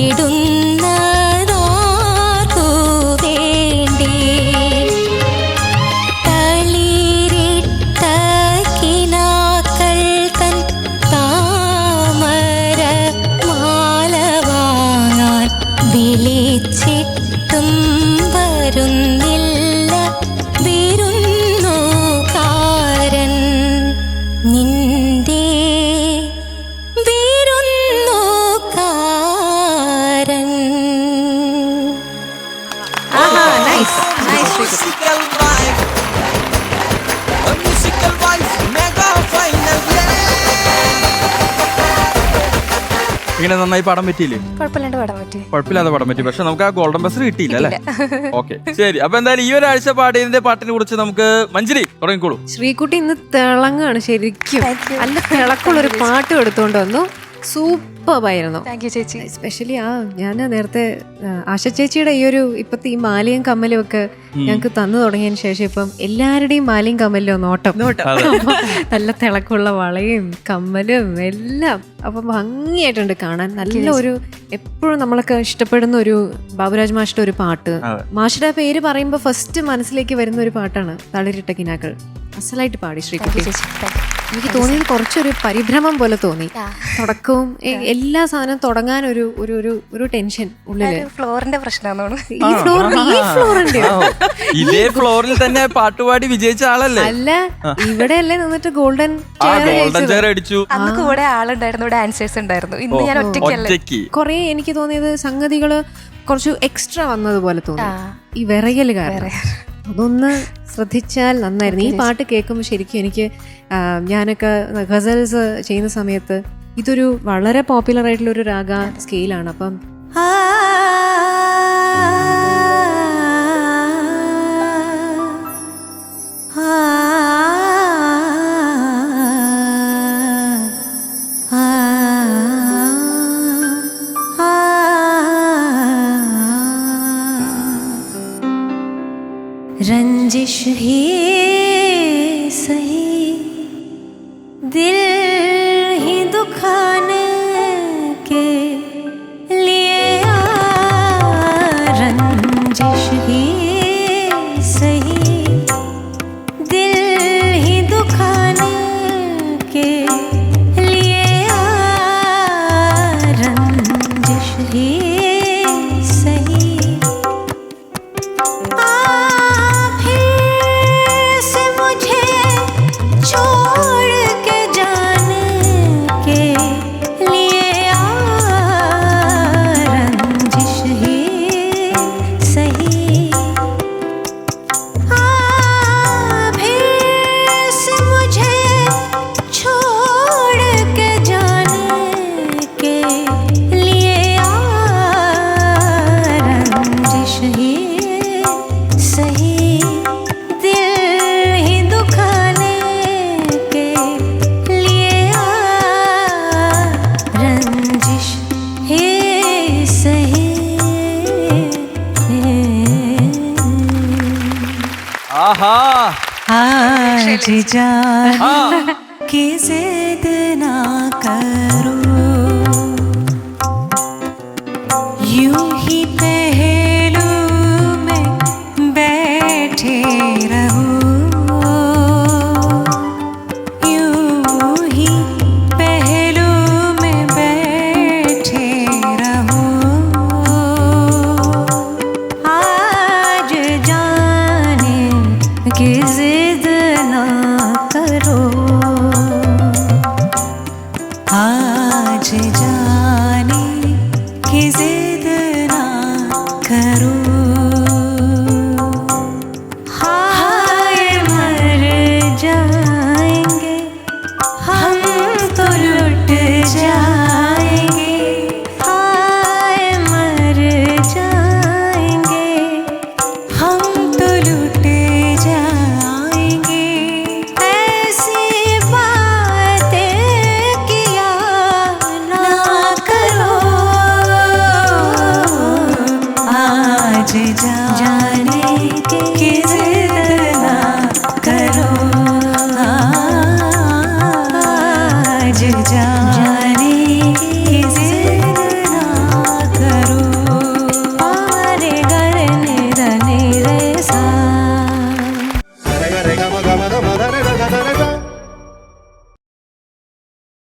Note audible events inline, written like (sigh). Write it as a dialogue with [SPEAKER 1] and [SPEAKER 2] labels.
[SPEAKER 1] 你懂。Musical vibe. A musical vibe. Mega final.
[SPEAKER 2] ഇങ്ങനെ നന്നായി പാടാൻ പറ്റിയില്ലേ?
[SPEAKER 3] കുഴപ്പമില്ലാണ്ട് പാടാൻ പറ്റി.
[SPEAKER 2] കുഴപ്പമില്ലാതെ പാടാൻ പറ്റി. പക്ഷെ നമുക്ക് ആ ഗോൾഡൻ ബസ് കിട്ടിയില്ല അല്ലേ? ഓക്കെ ശരി. അപ്പൊ എന്തായാലും ഈ ഒരാഴ്ച പാടിയതിന്റെ പാട്ടിനെ കുറിച്ച് നമുക്ക് മഞ്ജരി തുടങ്ങിക്കോളൂ.
[SPEAKER 4] ശ്രീകുട്ടി ഇന്ന് തിളങ്ങാണ് ശരിക്കും. നല്ല തിളക്കുള്ള ഒരു പാട്ട് എടുത്തുകൊണ്ട് വന്നു.
[SPEAKER 3] താങ്ക് യു ചേച്ചി.
[SPEAKER 4] എസ്പെഷ്യലി ആ ഞാൻ നേരത്തെ ആശ ചേച്ചിയുടെ ഈ ഒരു ഇപ്പത്തെ ഈ മാലയും കമ്മലും ഒക്കെ ഞങ്ങൾക്ക് തന്നു തുടങ്ങിയതിന് ശേഷം ഇപ്പം എല്ലാവരുടെയും മാലയും കമ്മലും നോട്ടം. നോട്ടം. നല്ല തിളക്കുള്ള വളയും കമ്മലും എല്ലാം അപ്പം ഭംഗിയായിട്ടുണ്ട് കാണാൻ. നല്ല ഒരു എപ്പോഴും നമ്മളൊക്കെ ഇഷ്ടപ്പെടുന്ന ഒരു ബാബുരാജ് മാഷിന്റെ ഒരു പാട്ട്.
[SPEAKER 2] മാഷിയുടെ
[SPEAKER 4] മാഷിന്റെ പേര് പറയുമ്പോൾ ഫസ്റ്റ് മനസ്സിലേക്ക് വരുന്ന ഒരു പാട്ടാണ് തളിരിട്ട കിനാക്കൾ. അസലായിട്ട് പാടി ശ്രീകുട്ടി എനിക്ക് തോന്നിയത് കുറച്ചൊരു പരിഭ്രമം പോലെ തോന്നി. തുടക്കവും (laughs) എല്ലാ സാധനവും തുടങ്ങാൻ ഒരു ഒരു ഒരു ഒരു ടെൻഷൻ
[SPEAKER 3] ഉള്ളിൽ. ഫ്ലോറിന്റെ പ്രശ്നമാണ്
[SPEAKER 4] ഈ ഫ്ലോർ ഈ ഫ്ലോറിന്റെ.
[SPEAKER 2] ഇതേ ഫ്ലോറിൽ തന്നെ പാട്ടുപാടി വിജയിച്ച ആളല്ലേ?
[SPEAKER 4] അല്ല ഇവിടെ അല്ലേ നിന്നിട്ട് ഗോൾഡൻ
[SPEAKER 2] ചെയർ അടിച്ചു.
[SPEAKER 3] അന്ന് കൂടെ ആളുണ്ടായിരുന്നു ഡാൻസേഴ്സ് ഉണ്ടായിരുന്നു. ഇന്ന് ഞാൻ ഒറ്റയ്ക്കല്ലേ?
[SPEAKER 2] ഒറ്റയ്ക്ക്.
[SPEAKER 4] കൊറേ എനിക്ക് തോന്നിയത് സംഗതികൾ കുറച്ച് എക്സ്ട്രാ വന്നതുപോലെ തോന്നി. ഈ വിറയൽ. കാരണം അതൊന്ന് ശ്രദ്ധിച്ചാൽ നന്നായിരുന്നു ഈ പാട്ട് കേൾക്കുമ്പോൾ ശരിക്കും എനിക്ക് ഞാനൊക്കെ ഗസൽസ് ചെയ്യുന്ന സമയത്ത് ഇതൊരു വളരെ പോപ്പുലർ ആയിട്ടുള്ള ഒരു രാഗ സ്കെയിലാണ് അപ്പം
[SPEAKER 5] रंजिश ही सही। दिल ही दुखाने आहा। आज हाँ। करो। यू ही पे ना करो।